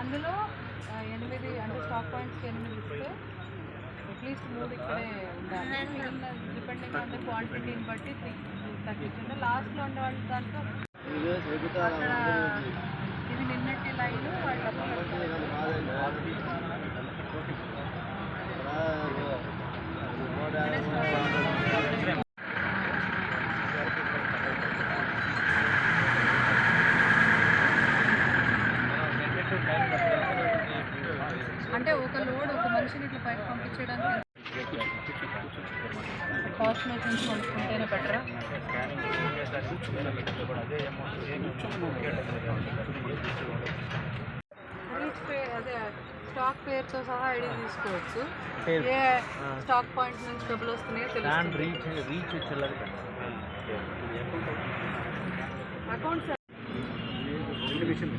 అందులో ఎనిమిది అంటే స్టాక్ పాయింట్స్కి ఎనిమిది ఇస్తే అట్లీస్ట్ మూడు ఇక్కడే ఉండాలి. డిపెండింగ్ ఆన్ ద క్వాంటిటీని బట్టి తగ్గించండి లాస్ట్లో ఉండే వాళ్ళ దాంట్లో అక్కడ ఇది నిన్నటి లైన్ వాళ్ళు డబ్బులు కట్టాలి. అంటే ఒక లోడ్ ఒక మనిషిని ఇట్లా పైకి పంపించడానికి కాస్ట్ మెషిన్స్ కొనుక్కుంటేనే బెటరా? రీచ్ పే అదే స్టాక్ పేరుతో సహా ఐడి తీసుకోవచ్చు. ఏ స్టాక్ పాయింట్ నుంచి డబ్బులు వస్తున్నాయో ల్యాండ్ తెలుస్తుంది. రీచ్ రెండు మిషన్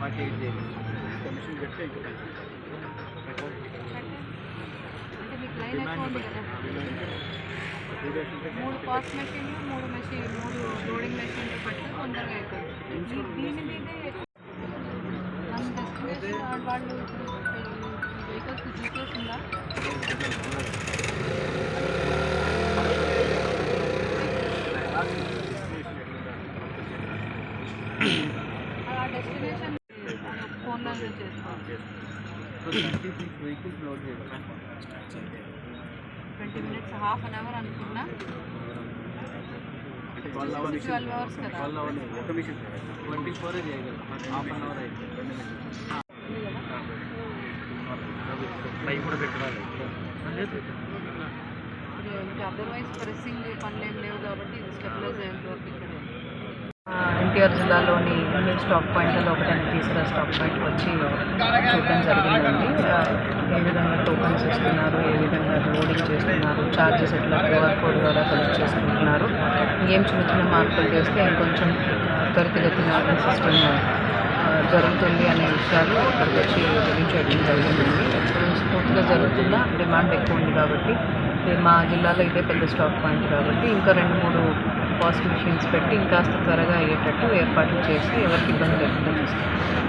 ఫార్టీ ఎయిట్ చేయాలి ఒక మిషన్ పెడితే ఇంకా అంటే మీకు లైన్ ఎక్కువ ఉంది కదా టూ డేస్ ఉంటే మూడు పాస్ మెషిన్లు మూడు మెషిన్ మూడు లోడింగ్ మెషిన్లు పెడితే తొందరగా అవుతుంది దీ- దీని మీదే మన డెస్టినేషన్ వాళ్ళు వెహికల్స్ జీపీఎస్ ఉందా ఆ డెస్టినేషన్ ఫోన్లో చేసుకోవాలి twenty minutes half an hour అనుకున్నా. ట్వెల్వ్ అవర్స్ కదా ట్వంటీ ఫోర్ చేయగలం హాఫ్ అన్ అవర్ అయితే పై కూడా పెట్టాలి అదర్వైజ్ ప్రెస్సింగ్ పనులు ఏం లేవు కాబట్టి ఇది స్టెబిలైజ్ అయ్యేంత వరకు ఇక్కడ. ఎన్టీఆర్ జిల్లాలోని అన్ని స్టాక్ పాయింట్లలో ఒకటి తీసుకురా స్టాక్ పాయింట్కి వచ్చి చూడడం జరిగిందండి. ఏ విధంగా టోకన్స్ ఇస్తున్నారు ఏ విధంగా లోడింగ్ చేస్తున్నారు ఛార్జెస్ ఎట్లా క్యూఆర్ కోడ్ ద్వారా కలెక్ట్ చేసుకుంటున్నారు ఏం చిన్న చిన్న మార్పులు చేస్తే ఇంకొంచెం త్వరితగతిన సిస్టమ్ జరుగుతుంది అనే విషయాలు ఇక్కడికి వచ్చి చేయడం జరిగిందండి. ఎప్పుడు జరుగుతున్న డిమాండ్ ఎక్కువ ఉంది కాబట్టి మా జిల్లాలో ఇదే పెద్ద స్టాక్ పాయింట్ కాబట్టి ఇంకా రెండు మూడు వాషింగ్ మిషన్స్ పెట్టి ఇంకాస్త త్వరగా అయ్యేటట్టు ఏర్పాట్లు చేసి ఎవరికి ఇబ్బంది లేకుండా చూస్తాం.